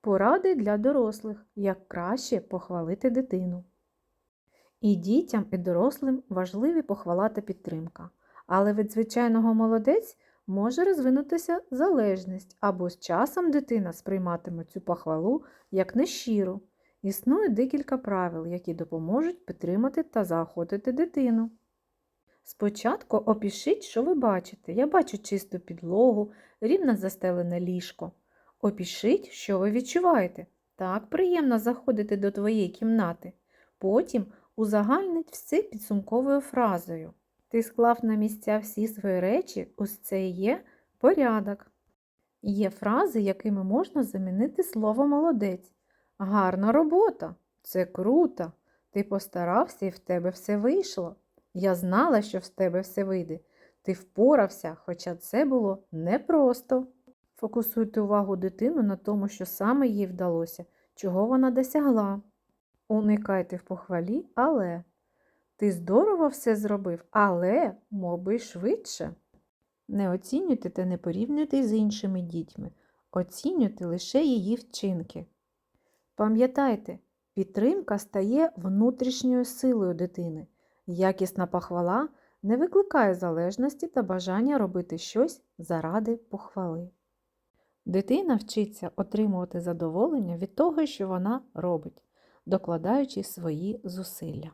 Поради для дорослих, як краще похвалити дитину. І дітям, і дорослим важливі похвала та підтримка. Але від звичайного молодець може розвинутися залежність, або з часом дитина сприйматиме цю похвалу як нещиру. Існує декілька правил, які допоможуть підтримати та заохотити дитину. Спочатку опишіть, що ви бачите. Я бачу чисту підлогу, рівно застелене ліжко. Опишіть, що ви відчуваєте. Так приємно заходити до твоєї кімнати. Потім узагальніть все підсумковою фразою. Ти склав на місця всі свої речі, ось це є порядок. Є фрази, якими можна замінити слово молодець. Гарна робота, це круто. Ти постарався і в тебе все вийшло. Я знала, що в тебе все вийде. Ти впорався, хоча це було непросто. Фокусуйте увагу дитину на тому, що саме їй вдалося, чого вона досягла. Уникайте в похвалі, але. Ти здорово все зробив, але мог би й швидше. Не оцінюйте та не порівнюйте з іншими дітьми. Оцінюйте лише її вчинки. Пам'ятайте, підтримка стає внутрішньою силою дитини. Якісна похвала не викликає залежності та бажання робити щось заради похвали. Дитина вчиться отримувати задоволення від того, що вона робить, докладаючи свої зусилля.